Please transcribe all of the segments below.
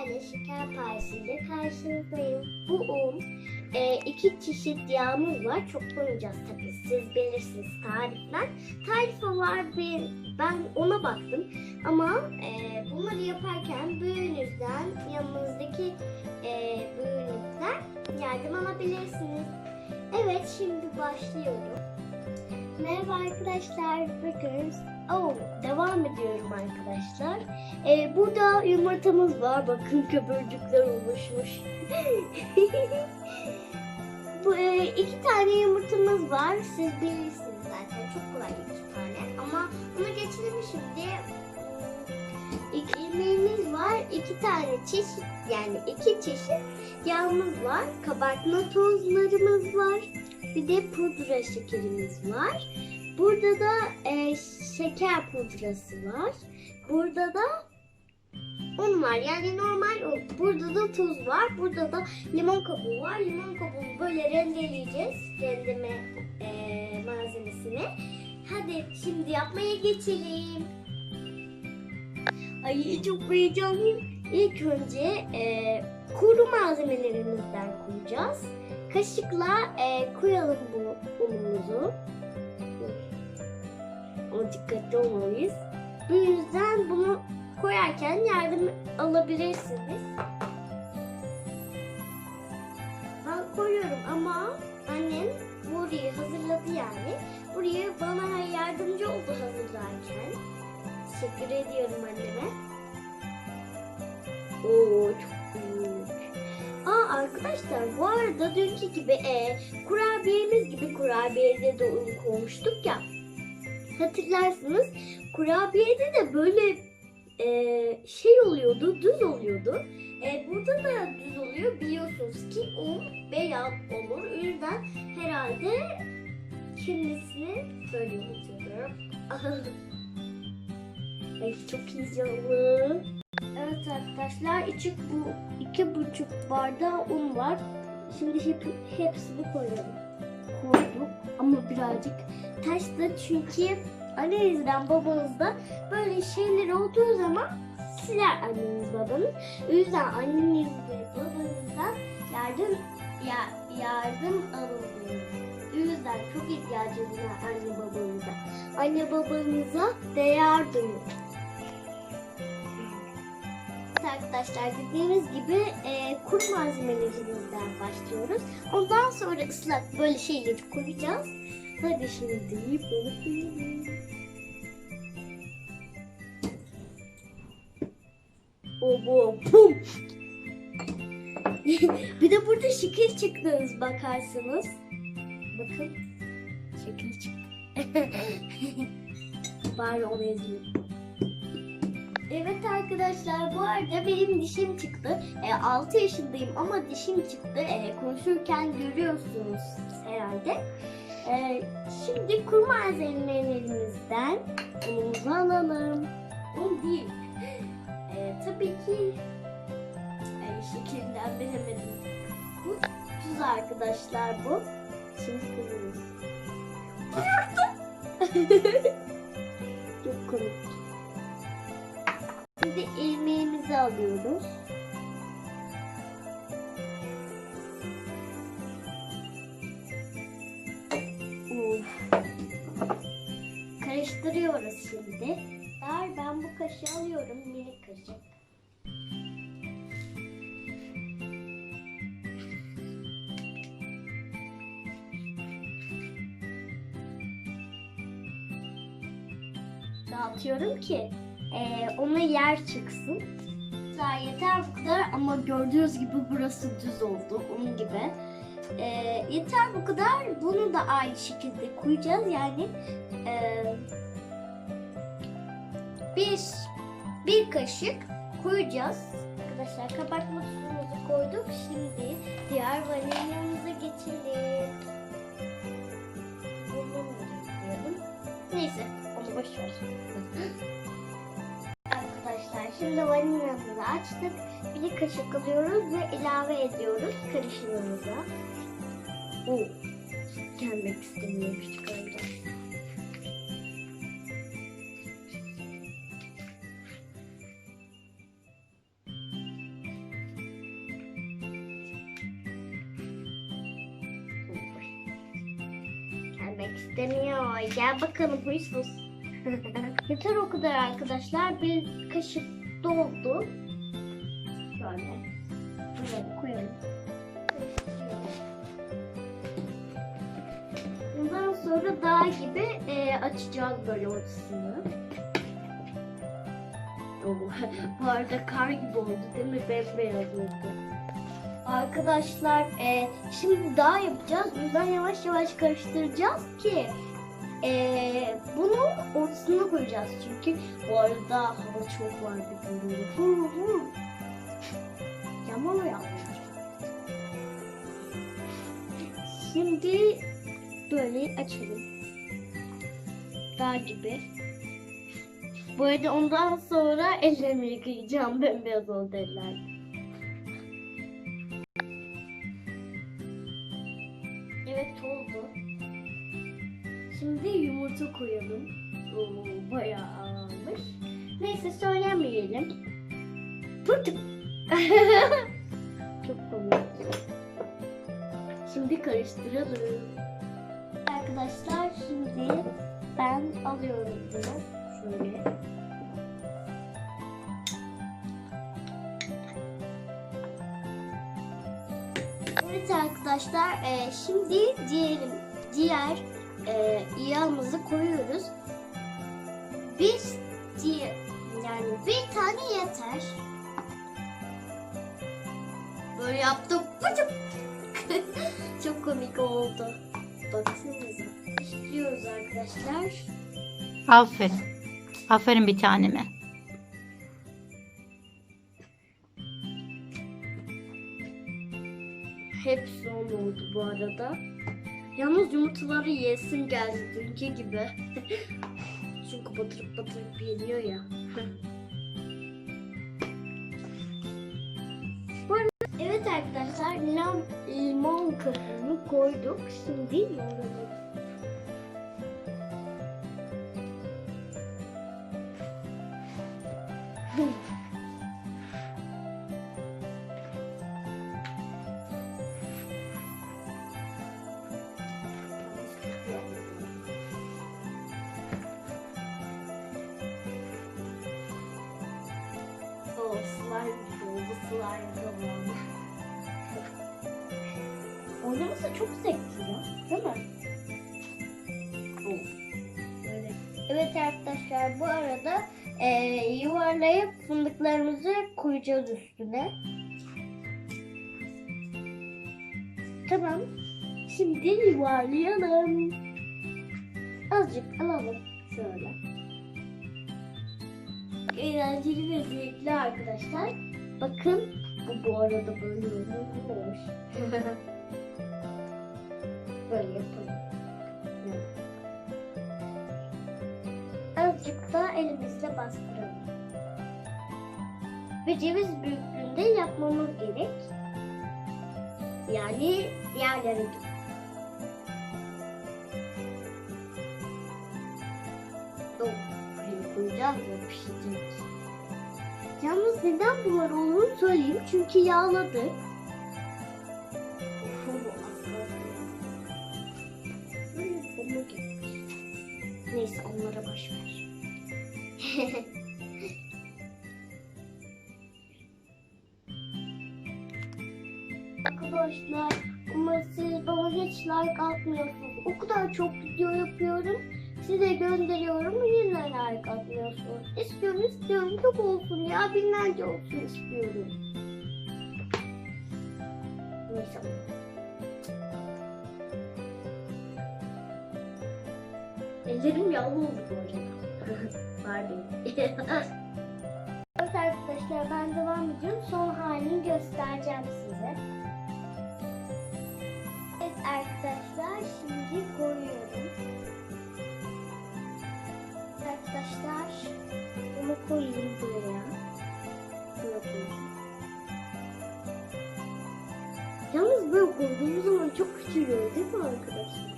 sizlerle şeker payesiyle karşınızdayım. Bu un, e, iki çeşit yağımız var. Çok koyacağız tabii. Siz bilirsiniz tarifler. Tarife var bir, ben ona baktım. Ama e, bunları yaparken büyüğünüzden, yanınızdaki e, büyüğünüzden yardım alabilirsiniz. Evet, şimdi başlıyorum. Merhaba arkadaşlar. Bugün oh, devam ediyorum arkadaşlar. Ee, burada yumurtamız var. Bakın köpürcükler oluşmuş. Bu e, iki tane yumurtamız var. Siz bilirsiniz zaten. Çok kolay iki tane. Ama ona geçelim şimdi. İki yemeğimiz var. İki tane çeşit yani iki çeşit yağımız var. Kabartma tozlarımız var. Bir de pudra şekerimiz var. Burada da e, şeker pudrası var. Burada da un var. Yani normal un. Burada da tuz var. Burada da limon kabuğu var. Limon kabuğunu böyle rendeleyeceğiz. Rendeme e, malzemesini. Hadi şimdi yapmaya geçelim. Ay çok heyecanlıyım. İlk önce e, kuru malzemelerimizden koyacağız. Kaşıkla e, koyalım bu unumuzu. Dikkatli olmalıyız. Bu yüzden bunu koyarken yardım alabilirsiniz. Ben koyuyorum ama annem burayı hazırladı yani. Burayı bana yardımcı oldu hazırlarken. Teşekkür ediyorum anneme. Oo çok büyük. Aa arkadaşlar bu arada dünkü gibi e, kurabiyemiz gibi kurabiyede de un koymuştuk ya. Hatırlarsınız kurabiyede de böyle e, şey oluyordu, düz oluyordu. E, burada da düz oluyor. Biliyorsunuz ki un beyaz olur. O yüzden herhalde kendisini böyle unutuyorum. Ay çok heyecanlı. Evet arkadaşlar içi bu iki buçuk bardağı un var. Şimdi hep, hepsini koyalım. Koyduk ama birazcık taştı çünkü annenizden babanızda böyle şeyler olduğu zaman siler anneniz babanız. O yüzden anneniz ve babanızdan yardım ya, yardım alın. O yüzden çok ihtiyacınız var anne babanıza. Anne babanıza değer duyun. Arkadaşlar dediğimiz gibi e, kuru malzemelerimizden başlıyoruz. Ondan sonra ıslak böyle şeyleri koyacağız. Hadi şimdi bunu koyalım. Obo pum. bir de burada şekil çıktınız bakarsanız. Bakın. Şekil çıktı. Bari onu ezeyim. Evet arkadaşlar bu arada benim dişim çıktı. E, 6 yaşındayım ama dişim çıktı. E, konuşurken görüyorsunuz herhalde. E, şimdi kuru malzemelerimizden unumuzu alalım. Un değil. E, tabii ki e, şekilden bilemedim. Bu tuz arkadaşlar bu. Şimdi koyuyoruz. Çok komik. Şimdi ilmeğimizi alıyoruz. Of. Karıştırıyoruz şimdi. Dar ben bu kaşığı alıyorum minik kaşık. Dağıtıyorum ki e, ona yer çıksın. Daha yeter bu kadar ama gördüğünüz gibi burası düz oldu onun gibi. E, yeter bu kadar. Bunu da aynı şekilde koyacağız yani e, bir bir kaşık koyacağız. Arkadaşlar kabartma tuzumuzu koyduk. Şimdi diğer vanilyamıza geçelim. Neyse onu boş ver. Şimdi vanilamızı açtık. Bir kaşık alıyoruz ve ilave ediyoruz karışımımıza. Oo, gelmek istemiyor küçük önce. Gelmek istemiyor. Gel bakalım huysuz. Yeter o kadar arkadaşlar. Bir kaşık doldu. Şöyle. Buraya koyalım. Bundan sonra dağ gibi e, açacağız böyle ortasını. Bu arada kar gibi oldu değil mi? Bembeyaz oldu. Arkadaşlar e, şimdi daha yapacağız. O yavaş yavaş karıştıracağız ki e, bunu ortasına koyacağız. Çünkü bu arada hava çok var bir hu. Yağmur yağıyor. Şimdi böyle açalım. Daha gibi. Bu arada ondan sonra ellerimi yıkayacağım. Bembeyaz oldu eller. Evet oldu. Şimdi yumurta koyalım. Oo, bayağı ağırmış. Neyse söylemeyelim. Fırtık. Çok komik. Şimdi karıştıralım. Arkadaşlar şimdi ben alıyorum bunu. Şöyle. Evet arkadaşlar e, şimdi diğer, diğer e, yağımızı koyuyoruz. Bir diye yani bir tane yeter. Böyle yaptım. Çok komik oldu. Baksanıza. İstiyoruz arkadaşlar. Aferin. Aferin bir taneme. Hepsi oldu bu arada. Yalnız yumurtaları yesin geldi dünkü gibi. Çünkü batırıp batırıp yeniyor ya. evet arkadaşlar limon, limon kabuğunu koyduk. Şimdi yoğuralım. O slime gibi oldu slime zamanı. Oynaması çok zevkli ya. Değil mi? Böyle. Evet arkadaşlar bu arada e, yuvarlayıp fındıklarımızı koyacağız üstüne. Tamam. Şimdi yuvarlayalım. Azıcık alalım şöyle eğlenceli ve zevkli arkadaşlar. Bakın bu bu arada böyle olmuş. böyle yapalım. Azıcık da elimizle bastıralım. Ve ceviz büyüklüğünde yapmamız gerek. Yani diğerleri gibi. Pişecek. Yalnız neden bunlar olduğunu söyleyeyim. Çünkü yağladık. Neyse onlara boş ver. Arkadaşlar ama siz bana hiç like atmıyorsunuz. O kadar çok video yapıyorum. Size gönderiyorum yine like atmıyorsunuz. İstiyorum istiyorum çok olsun ya binlerce olsun istiyorum. Neyse. Ellerim yağlı oldu arada. Pardon. evet arkadaşlar ben devam ediyorum. Son halini göstereceğim size. Evet arkadaşlar şimdi Arkadaşlar bunu koyayım buraya. Koyayım. Yalnız böyle koyduğumuz zaman çok küçülüyor değil mi arkadaşlar?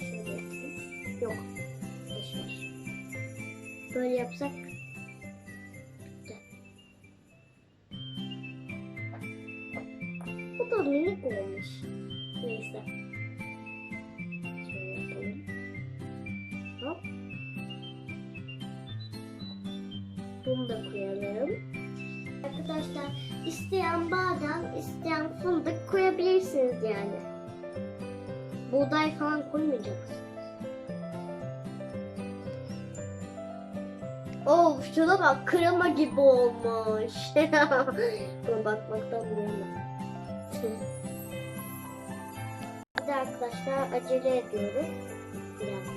Şöyle yapayım. Yok. Boşver. Böyle yapsak isteyen badem, isteyen fındık koyabilirsiniz yani. Buğday falan koymayacaksınız. Oh şuna bak krema gibi olmuş. Buna bakmaktan buyurma. Hadi arkadaşlar acele ediyoruz. Birazcık.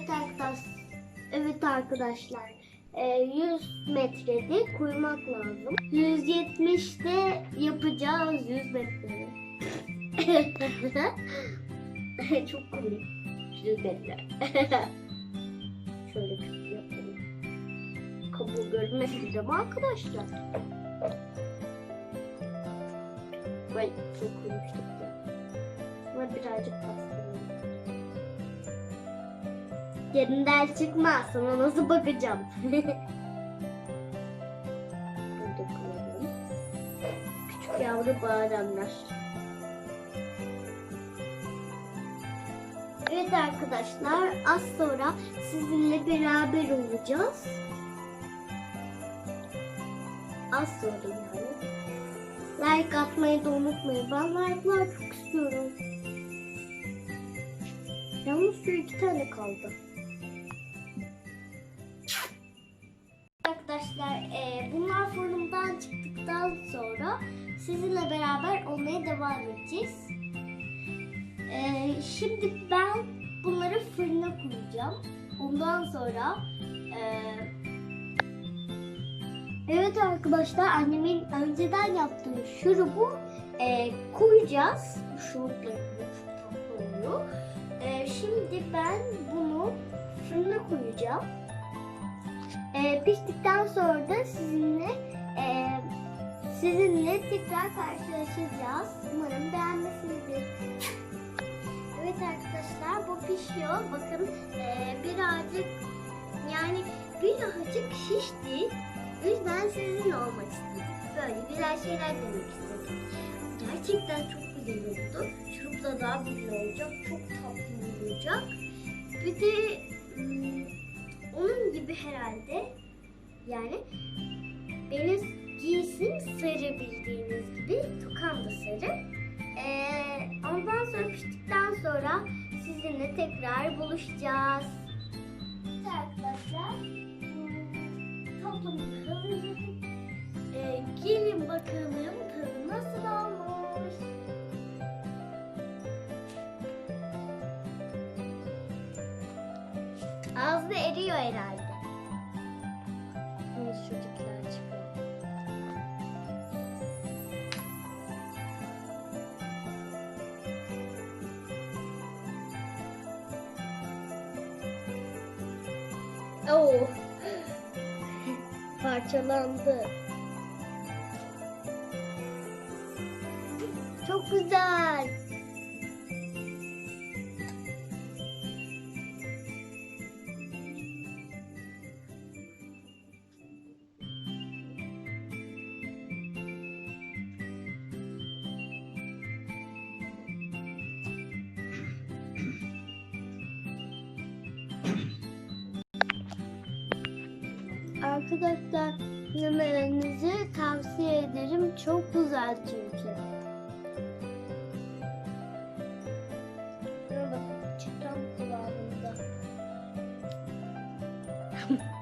Evet arkadaşlar. Evet arkadaşlar. Ee, 100 metrede koymak lazım. 170'te yapacağız 100 metrede. Çok komik. 100 metre. Şöyle küçük yapalım. Kabul görmesin ama arkadaşlar. Vay çok koymuştuk ya. Şuna birazcık pasta. Yerinden çıkmaz. Sana nasıl bakacağım? Küçük yavru bademler. Evet arkadaşlar az sonra sizinle beraber olacağız. Az sonra yani. Like atmayı da unutmayın. Ben like'lar çok istiyorum. Yalnız şu iki tane kaldı. Arkadaşlar e, bunlar fırından çıktıktan sonra sizinle beraber olmaya devam edeceğiz. E, şimdi ben bunları fırına koyacağım. Ondan sonra e, evet arkadaşlar annemin önceden yaptığı şurubu e, koyacağız. Şurupla oluyor. E, şimdi ben bunu fırına koyacağım. E, piştikten sonra da sizinle e, sizinle tekrar karşılaşacağız. Umarım beğenmişsinizdir. Evet arkadaşlar bu pişiyor. Bakın e, birazcık yani birazcık şişti. O yüzden sizinle olmak istedik. Böyle güzel şeyler demek istedik. Gerçekten çok güzel oldu. Şurup da daha güzel olacak. Çok tatlı olacak. Bir de hmm, onun gibi herhalde yani benim giysim sarı bildiğiniz gibi tokan da sarı. Ee, ondan sonra piştikten sonra sizinle tekrar buluşacağız. Evet arkadaşlar hmm, tatlımızı. Ee, gelin bakalım tadı nasıl olmuş. Ağzı eriyor herhalde. Şimdi çocuklar çıkıyor. Oo. Parçalandı. Çok güzel. Arkadaşlar yemenizi tavsiye ederim. Çok güzel çünkü. Bakın çıkan kıvamında.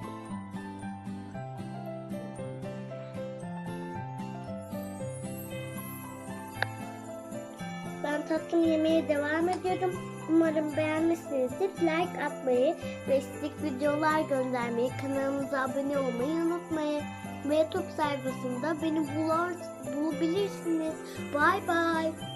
tatlım yemeye devam ediyorum. Umarım beğenmişsinizdir. Like atmayı ve istek videolar göndermeyi, kanalımıza abone olmayı unutmayın. Ve YouTube sayfasında beni bulur, bulabilirsiniz. Bye bye.